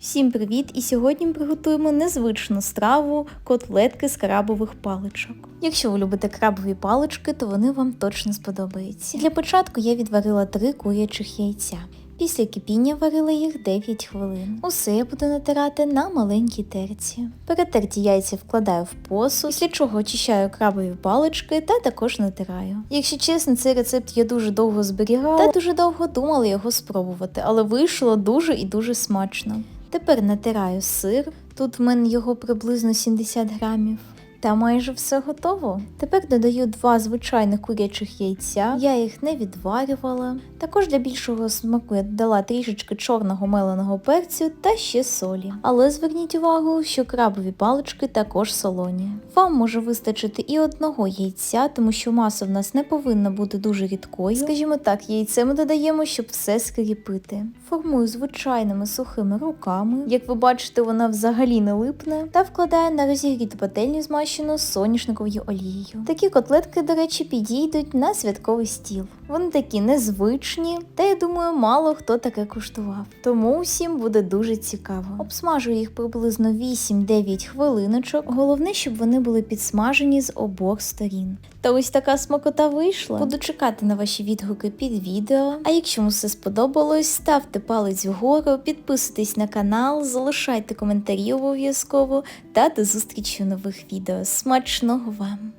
Всім привіт! І сьогодні ми приготуємо незвичну страву котлетки з крабових паличок. Якщо ви любите крабові палички, то вони вам точно сподобаються. Для початку я відварила три курячих яйця. Після кипіння варила їх 9 хвилин. Усе я буду натирати на маленькій терці. Перетерті яйця вкладаю в посуд, після чого очищаю крабові палички та також натираю. Якщо чесно, цей рецепт я дуже довго зберігала та дуже довго думала його спробувати, але вийшло дуже і дуже смачно. Тепер натираю сир, тут в мене його приблизно 70 грамів. Та майже все готово. Тепер додаю два звичайних курячих яйця. Я їх не відварювала. Також для більшого смаку я додала трішечки чорного меленого перцю та ще солі. Але зверніть увагу, що крабові палички також солоні. Вам може вистачити і одного яйця, тому що маса в нас не повинна бути дуже рідкою. Скажімо так, яйце ми додаємо, щоб все скріпити. Формую звичайними сухими руками. Як ви бачите, вона взагалі не липне, та вкладаю на розігріту пательню змащену соняшниковою олією. Такі котлетки, до речі, підійдуть на святковий стіл. Вони такі незвичні, та я думаю, мало хто таке куштував. Тому усім буде дуже цікаво. Обсмажую їх приблизно 8-9 хвилиночок. Головне, щоб вони були підсмажені з обох сторін. Та ось така смакота вийшла. Буду чекати на ваші відгуки під відео. А якщо вам все сподобалось, ставте палець вгору, підписуйтесь на канал, залишайте коментарі обов'язково та до зустрічі у нових відео. Смачного вам!